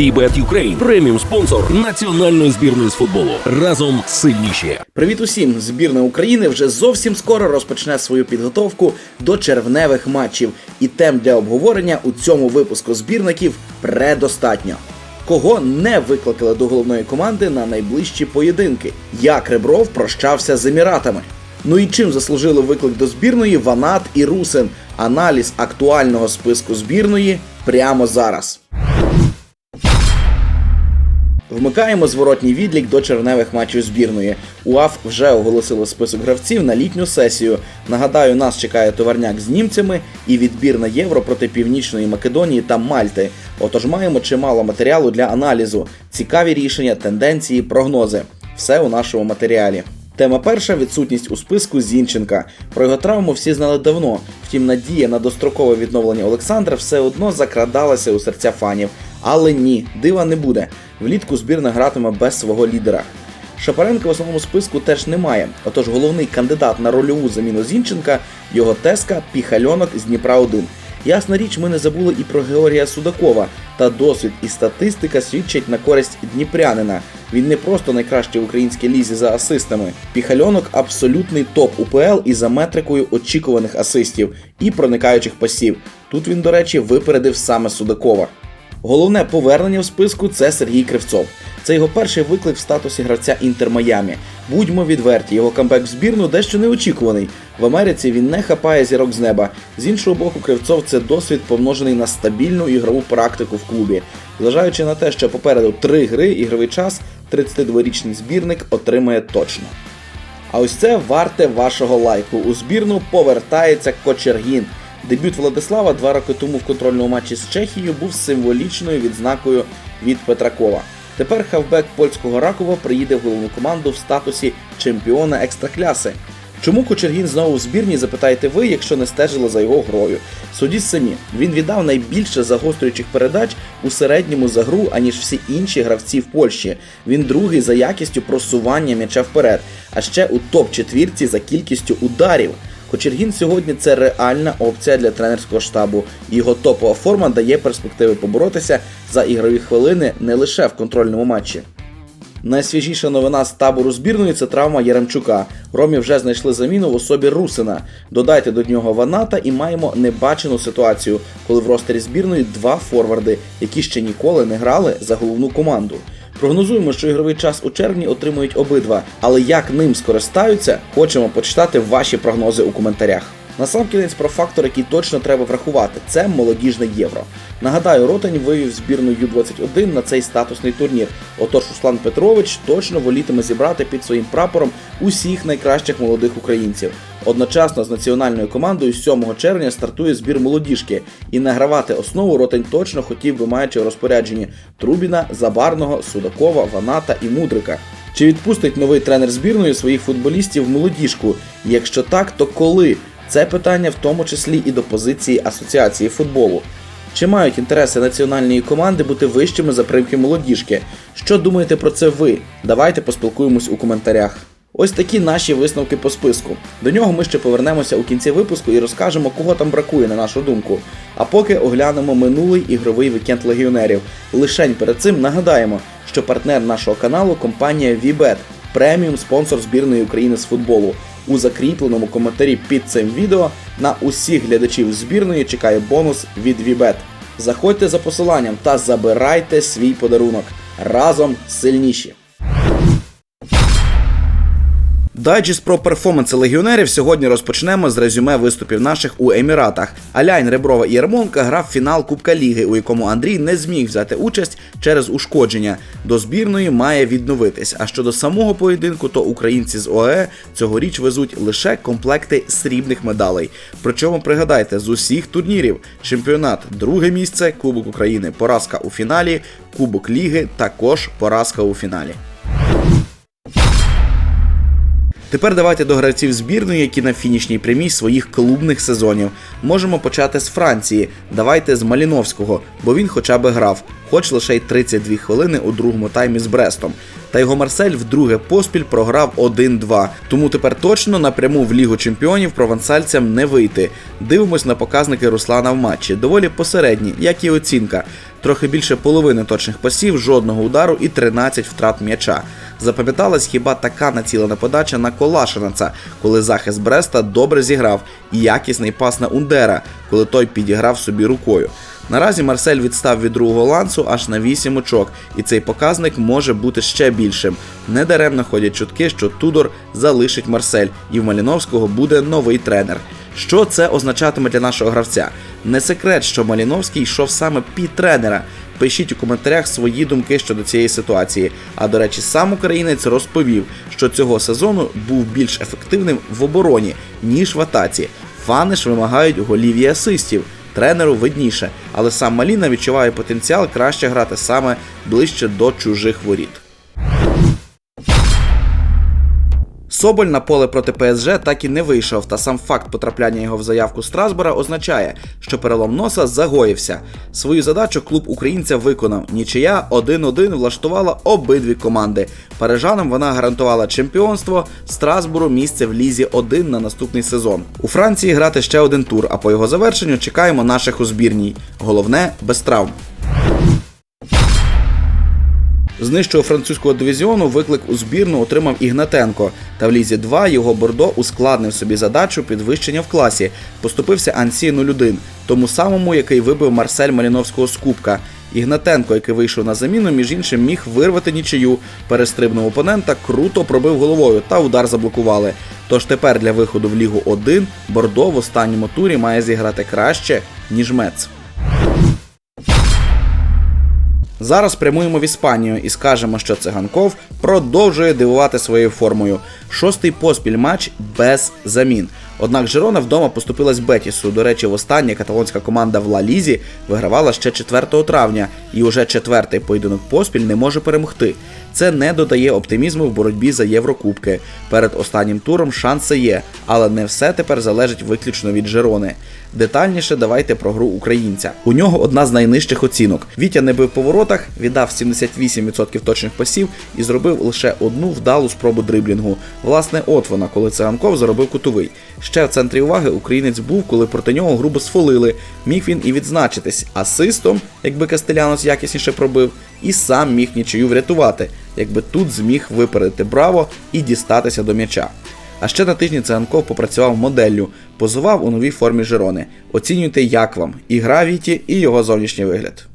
Вібет Юкрейн преміум спонсор національної збірної з футболу. Разом сильніші. Привіт усім! Збірна України вже зовсім скоро розпочне свою підготовку до червневих матчів. І тем для обговорення у цьому випуску збірників предостатньо. Кого не викликали до головної команди на найближчі поєдинки? Як Ребров прощався з еміратами? Ну і чим заслужили виклик до збірної Ванат і Русин? Аналіз актуального списку збірної прямо зараз. Вмикаємо зворотній відлік до червневих матчів збірної. УАФ вже оголосило список гравців на літню сесію. Нагадаю, нас чекає товарняк з німцями і відбір на євро проти Північної Македонії та Мальти. Отож маємо чимало матеріалу для аналізу, цікаві рішення, тенденції, прогнози. Все у нашому матеріалі. Тема перша відсутність у списку Зінченка. Про його травму всі знали давно. Втім, надія на дострокове відновлення Олександра все одно закрадалася у серця фанів. Але ні, дива не буде. Влітку збірна гратиме без свого лідера. Шапаренка в основному списку теж немає. Отож, головний кандидат на рольову заміну Зінченка його теска Піхальонок з Дніпра 1. Ясна річ, ми не забули і про Георгія Судакова, та досвід і статистика свідчать на користь дніпрянина. Він не просто найкращий в українській лізі за асистами. Піхальонок абсолютний топ УПЛ і за метрикою очікуваних асистів і проникаючих пасів. Тут він, до речі, випередив саме Судакова. Головне повернення в списку це Сергій Кривцов. Це його перший виклик в статусі гравця Інтер Майамі. Будьмо відверті, його камбек в збірну дещо неочікуваний. В Америці він не хапає зірок з неба. З іншого боку, Кривцов це досвід помножений на стабільну ігрову практику в клубі. Зважаючи на те, що попереду три гри, ігровий час 32-річний збірник отримає точно. А ось це варте вашого лайку. У збірну повертається Кочергін. Дебют Владислава два роки тому в контрольному матчі з Чехією був символічною відзнакою від Петракова. Тепер хавбек польського Ракова приїде в головну команду в статусі чемпіона екстракляси. Чому Кочергін знову в збірні, запитаєте ви, якщо не стежили за його грою? Судіть самі, він віддав найбільше загострюючих передач у середньому за гру, аніж всі інші гравці в Польщі. Він другий за якістю просування м'яча вперед, а ще у топ-четвірці за кількістю ударів. Кочергін сьогодні це реальна опція для тренерського штабу. Його топова форма дає перспективи поборотися за ігрові хвилини не лише в контрольному матчі. Найсвіжіша новина з табору збірної це травма Яремчука. Ромі вже знайшли заміну в особі Русина. Додайте до нього Ваната і маємо небачену ситуацію, коли в ростері збірної два форварди, які ще ніколи не грали за головну команду. Прогнозуємо, що ігровий час у червні отримують обидва, але як ним скористаються, хочемо почитати ваші прогнози у коментарях. Насамкінець про фактор, який точно треба врахувати, це молодіжне євро. Нагадаю, Ротань вивів збірну Ю-21 на цей статусний турнір. Отож, Руслан Петрович точно волітиме зібрати під своїм прапором усіх найкращих молодих українців. Одночасно з національною командою 7 червня стартує збір молодіжки, і награвати основу Ротань точно хотів би маючи розпорядженні Трубіна, Забарного, Судакова, Ваната і Мудрика. Чи відпустить новий тренер збірної своїх футболістів в молодіжку? Якщо так, то коли? Це питання в тому числі і до позиції асоціації футболу. Чи мають інтереси національної команди бути вищими за примки молодіжки? Що думаєте про це ви? Давайте поспілкуємось у коментарях. Ось такі наші висновки по списку. До нього ми ще повернемося у кінці випуску і розкажемо, кого там бракує, на нашу думку. А поки оглянемо минулий ігровий вікенд легіонерів. Лишень перед цим нагадаємо, що партнер нашого каналу компанія VBET, преміум спонсор збірної України з футболу. У закріпленому коментарі під цим відео на усіх глядачів збірної чекає бонус від Вібет. Заходьте за посиланням та забирайте свій подарунок. Разом сильніші! Дайджест про перформанси легіонерів сьогодні розпочнемо з резюме виступів наших у Еміратах. Аляйн Реброва і Ярмонка грав фінал Кубка Ліги, у якому Андрій не зміг взяти участь через ушкодження. До збірної має відновитись. А щодо самого поєдинку, то українці з ОЕ цьогоріч везуть лише комплекти срібних медалей. Причому пригадайте з усіх турнірів: чемпіонат, друге місце, Кубок України, поразка у фіналі, Кубок Ліги, також поразка у фіналі. Тепер давайте до гравців збірної, які на фінішній прямій своїх клубних сезонів. Можемо почати з Франції. Давайте з Маліновського, бо він хоча б грав, хоч лише й 32 хвилини у другому таймі з Брестом. Та його Марсель вдруге поспіль програв 1-2. Тому тепер точно напряму в Лігу чемпіонів провансальцям не вийти. Дивимось на показники Руслана в матчі. Доволі посередні, як і оцінка. Трохи більше половини точних пасів, жодного удару і 13 втрат м'яча. Запам'яталась хіба така націлена подача на Колашинеца, коли захист Бреста добре зіграв, і якісний пас на Ундера, коли той підіграв собі рукою. Наразі Марсель відстав від другого лансу аж на 8 очок, і цей показник може бути ще більшим. Недаремно ходять чутки, що Тудор залишить Марсель, і в Маліновського буде новий тренер. Що це означатиме для нашого гравця? Не секрет, що Маліновський йшов саме під тренера. Пишіть у коментарях свої думки щодо цієї ситуації. А до речі, сам українець розповів, що цього сезону був більш ефективним в обороні, ніж в атаці. Фани ж вимагають голів і асистів. Тренеру видніше, але сам Маліна відчуває потенціал краще грати саме ближче до чужих воріт. Соболь на поле проти ПСЖ так і не вийшов, та сам факт потрапляння його в заявку Страсбора означає, що перелом носа загоївся. Свою задачу клуб українця виконав. Нічия 1-1 влаштувала обидві команди. Парижанам вона гарантувала чемпіонство, Страсбуру місце в лізі 1 на наступний сезон. У Франції грати ще один тур, а по його завершенню чекаємо наших у збірній. Головне без травм. З нижчого французького дивізіону виклик у збірну отримав Ігнатенко. Та в лізі 2 його Бордо ускладнив собі задачу підвищення в класі. Поступився Ансі 01, тому самому, який вибив Марсель Маліновського з Кубка. Ігнатенко, який вийшов на заміну, між іншим міг вирвати нічию, перестрибнув опонента, круто пробив головою та удар заблокували. Тож тепер для виходу в Лігу 1 Бордо в останньому турі має зіграти краще, ніж Мец. Зараз прямуємо в Іспанію і скажемо, що циганков продовжує дивувати своєю формою. Шостий поспіль матч без замін. Однак Жирона вдома поступилась Бетісу. До речі, востаннє каталонська команда в Ла Лізі вигравала ще 4 травня, і уже четвертий поєдинок поспіль не може перемогти. Це не додає оптимізму в боротьбі за Єврокубки. Перед останнім туром шанси є, але не все тепер залежить виключно від Жирони. Детальніше давайте про гру українця. У нього одна з найнижчих оцінок. Вітя не бив по воротах, віддав 78% точних пасів і зробив лише одну вдалу спробу дриблінгу. Власне, от вона, коли циганков заробив кутовий. Ще в центрі уваги українець був, коли проти нього грубо сфолили. Міг він і відзначитись асистом, якби Кастелянос якісніше пробив, і сам міг нічию врятувати, якби тут зміг випередити браво і дістатися до м'яча. А ще на тижні Циганков попрацював моделлю, позував у новій формі Жирони. Оцінюйте, як вам і гра Віті, і його зовнішній вигляд.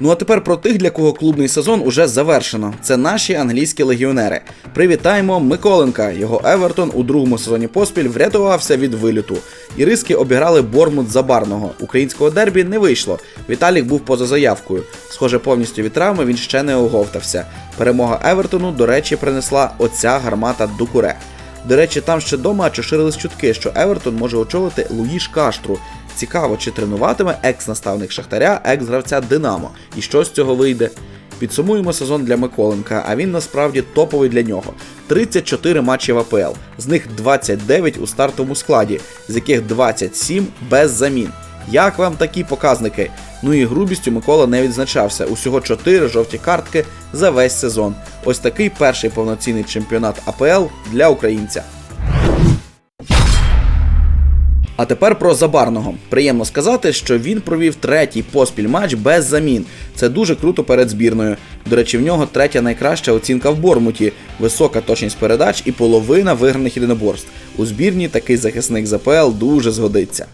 Ну а тепер про тих, для кого клубний сезон уже завершено. Це наші англійські легіонери. Привітаємо Миколенка. Його Евертон у другому сезоні поспіль врятувався від виліту. Іриски обіграли Бормут Забарного. Українського дербі не вийшло. Віталік був поза заявкою. Схоже, повністю від травми він ще не оговтався. Перемога Евертону, до речі, принесла оця гармата Дукуре. До речі, там ще дома чоширились чутки, що Евертон може очолити Луїш Каштру. Цікаво, чи тренуватиме екс-наставник Шахтаря, екс-гравця Динамо, і що з цього вийде. Підсумуємо сезон для Миколенка, а він насправді топовий для нього. 34 матчі в АПЛ, з них 29 у стартовому складі, з яких 27 без замін. Як вам такі показники? Ну і грубістю Микола не відзначався. Усього 4 жовті картки за весь сезон. Ось такий перший повноцінний чемпіонат АПЛ для українця. А тепер про Забарного. Приємно сказати, що він провів третій поспіль матч без замін. Це дуже круто перед збірною. До речі, в нього третя найкраща оцінка в Бормуті, висока точність передач і половина виграних єдиноборств. У збірні такий захисник ЗПЛ дуже згодиться.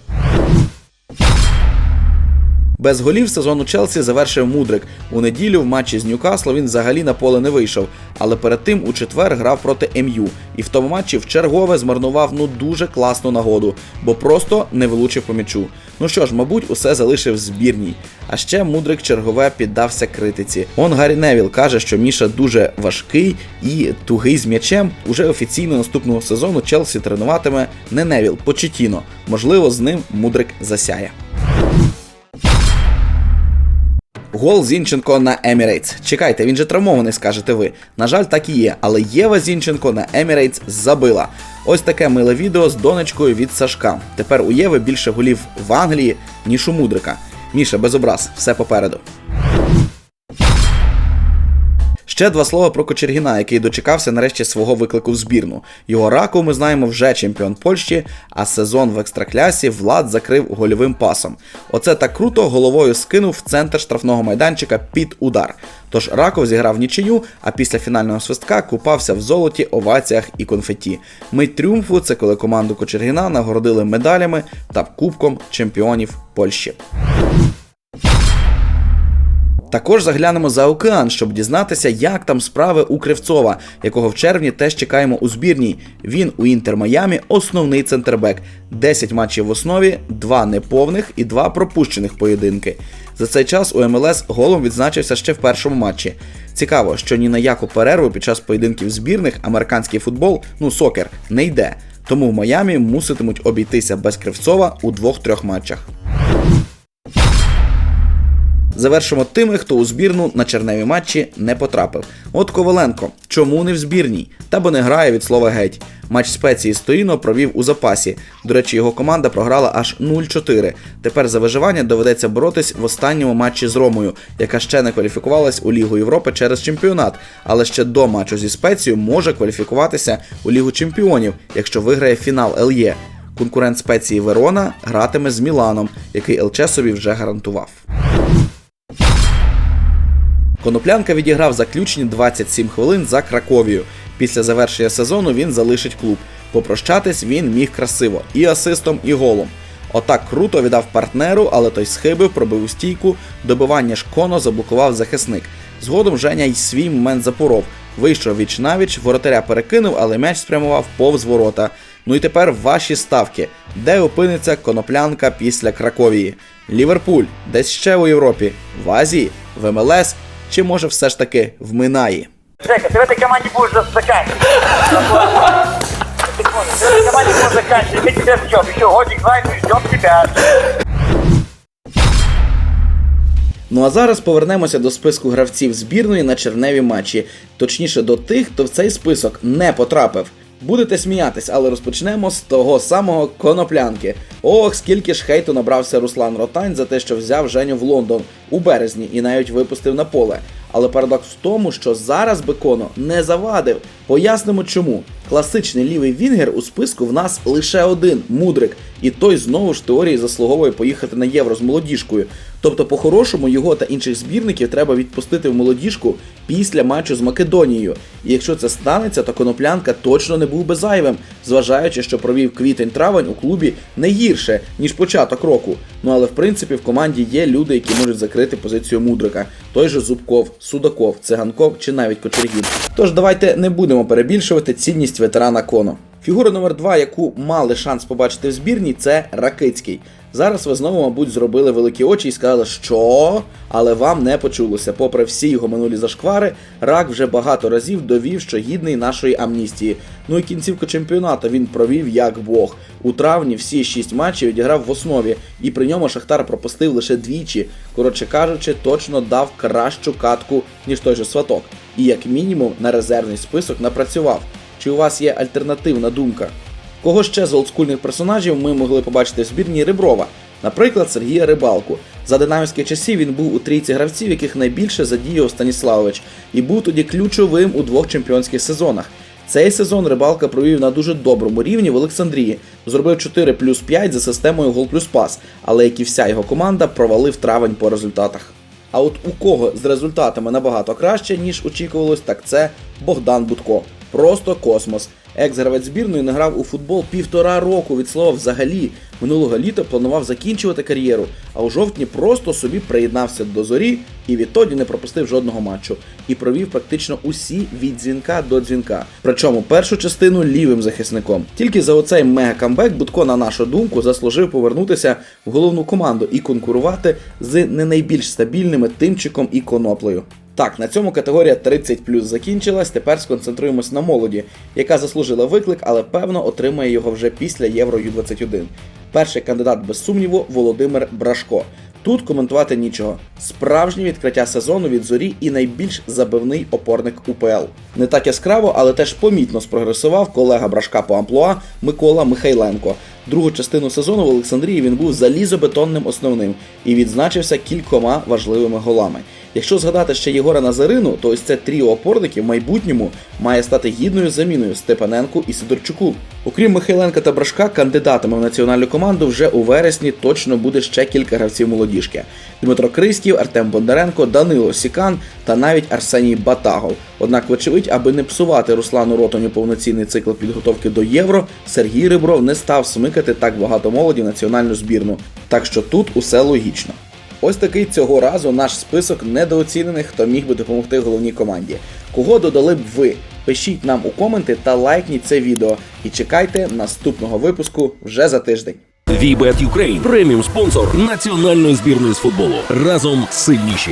Без голів сезону Челсі завершив Мудрик. У неділю в матчі з Ньюкасло він взагалі на поле не вийшов, але перед тим у четвер грав проти МЮ. І в тому матчі вчергове змарнував ну дуже класну нагоду, бо просто не влучив по м'ячу. Ну що ж, мабуть, усе залишив в збірній. А ще Мудрик чергове піддався критиці. Он Гаррі Невіл каже, що Міша дуже важкий і тугий з м'ячем. Уже офіційно наступного сезону Челсі тренуватиме не Невіл, Почетіно. Можливо, з ним Мудрик засяє. Гол Зінченко на Емірейтс. Чекайте, він же травмований, скажете ви. На жаль, так і є, але Єва Зінченко на Емірейтс забила. Ось таке миле відео з донечкою від Сашка. Тепер у Єви більше голів в Англії, ніж у Мудрика. Міша, без образ, все попереду. Ще два слова про Кочергіна, який дочекався нарешті свого виклику в збірну. Його раков ми знаємо вже чемпіон Польщі, а сезон в екстраклясі Влад закрив гольовим пасом. Оце так круто головою скинув в центр штрафного майданчика під удар. Тож Раков зіграв нічию, а після фінального свистка купався в золоті, оваціях і конфеті. Мить тріумфу це коли команду Кочергіна нагородили медалями та кубком чемпіонів Польщі. Також заглянемо за океан, щоб дізнатися, як там справи у Кривцова, якого в червні теж чекаємо у збірній. Він у Інтер Майамі основний центрбек. 10 матчів в основі, 2 неповних і 2 пропущених поєдинки. За цей час у МЛС голом відзначився ще в першому матчі. Цікаво, що ні на яку перерву під час поєдинків збірних американський футбол, ну сокер, не йде. Тому в Майамі муситимуть обійтися без Кривцова у двох-трьох матчах. Завершимо тими, хто у збірну на черневі матчі не потрапив. От Коваленко. Чому не в збірній? Та бо не грає від слова геть. Матч спеції з Тоїно провів у запасі. До речі, його команда програла аж 0-4. Тепер за виживання доведеться боротись в останньому матчі з Ромою, яка ще не кваліфікувалась у Лігу Європи через чемпіонат, але ще до матчу зі спецією може кваліфікуватися у Лігу Чемпіонів, якщо виграє фінал ЛЄ. Конкурент спеції Верона гратиме з Міланом, який ЛЧ собі вже гарантував. Коноплянка відіграв заключні 27 хвилин за Краковію. Після завершення сезону він залишить клуб. Попрощатись він міг красиво і асистом, і голом. Отак круто віддав партнеру, але той схибив, пробив у стійку, добивання ж коно заблокував захисник. Згодом Женя й свій момент запоров. Вийшов віч навіч, воротаря перекинув, але м'яч спрямував повз ворота. Ну і тепер ваші ставки. Де опиниться коноплянка після Краковії? Ліверпуль, десь ще у Європі, в Азії, в МЛС чи може все ж таки в Минаї? Жека, ты в этой команде будешь за- заканчивать. Ты понял, ты в этой команде будешь заканчивать. Мы тебя ждем. Еще годик, два, и ждем тебя. Ну а зараз повернемося до списку гравців збірної на черневі матчі, точніше до тих, хто в цей список не потрапив. Будете сміятись, але розпочнемо з того самого коноплянки. Ох, скільки ж хейту набрався Руслан Ротань за те, що взяв Женю в Лондон у березні і навіть випустив на поле. Але парадокс в тому, що зараз би Коно не завадив. Пояснимо чому. Класичний лівий вінгер у списку в нас лише один мудрик, і той знову ж теорії заслуговує поїхати на євро з молодіжкою. Тобто, по-хорошому, його та інших збірників треба відпустити в молодіжку після матчу з Македонією. І якщо це станеться, то коноплянка точно не був би зайвим, зважаючи, що провів квітень-травень у клубі не гірше, ніж початок року. Ну але в принципі в команді є люди, які можуть закрити позицію мудрика. Той же Зубков, Судаков, Циганков чи навіть Кочергін. Тож давайте не будемо перебільшувати цінність ветерана Коно. Фігура номер 2 яку мали шанс побачити в збірній, це Ракицький. Зараз ви знову, мабуть, зробили великі очі і сказали, що, але вам не почулося. Попри всі його минулі зашквари, рак вже багато разів довів, що гідний нашої амністії. Ну і кінцівку чемпіонату він провів як Бог. У травні всі шість матчів відіграв в основі, і при ньому Шахтар пропустив лише двічі. Коротше кажучи, точно дав кращу катку, ніж той же сваток. І як мінімум на резервний список напрацював. Чи у вас є альтернативна думка? Кого ще з олдскульних персонажів ми могли побачити в збірні Реброва? Наприклад, Сергія Рибалку. За динамівських часів він був у трійці гравців, яких найбільше задіяв Станіславович, і був тоді ключовим у двох чемпіонських сезонах. Цей сезон Рибалка провів на дуже доброму рівні в Олександрії, зробив 4 плюс 5 за системою гол плюс пас, але як і вся його команда провалив травень по результатах. А от у кого з результатами набагато краще, ніж очікувалось, так це Богдан Будко. Просто космос. Екс-гравець збірної не грав у футбол півтора року від слова взагалі. Минулого літа планував закінчувати кар'єру, а у жовтні просто собі приєднався до зорі і відтоді не пропустив жодного матчу. І провів практично усі від дзвінка до дзвінка. Причому першу частину лівим захисником. Тільки за оцей мега-камбек Будко, на нашу думку, заслужив повернутися в головну команду і конкурувати з не найбільш стабільними тимчиком і коноплею. Так, на цьому категорія 30 плюс закінчилась. Тепер сконцентруємось на молоді, яка заслужила виклик, але певно отримає його вже після Євро Ю-21. Перший кандидат без сумніву Володимир Брашко. Тут коментувати нічого. Справжнє відкриття сезону від зорі і найбільш забивний опорник УПЛ. Не так яскраво, але теж помітно спрогресував колега Брашка по амплуа Микола Михайленко. Другу частину сезону в Олександрії він був залізобетонним основним і відзначився кількома важливими голами. Якщо згадати ще Єгора Назарину, то ось це тріо опорників в майбутньому має стати гідною заміною Степаненку і Сидорчуку. Окрім Михайленка та Брашка, кандидатами в національну команду вже у вересні точно буде ще кілька гравців молодіжки: Дмитро Кристів, Артем Бондаренко, Данило Сікан та навіть Арсеній Батагов. Однак, вочевидь, аби не псувати Руслану Ротоню повноцінний цикл підготовки до євро, Сергій Рибров не став смикати так багато молоді в національну збірну. Так що тут усе логічно. Ось такий цього разу наш список недооцінених, хто міг би допомогти головній команді. Кого додали б ви? Пишіть нам у коменти та лайкніть це відео. І чекайте наступного випуску вже за тиждень. VBet Ukraine – преміум спонсор національної збірної з футболу. Разом сильніші.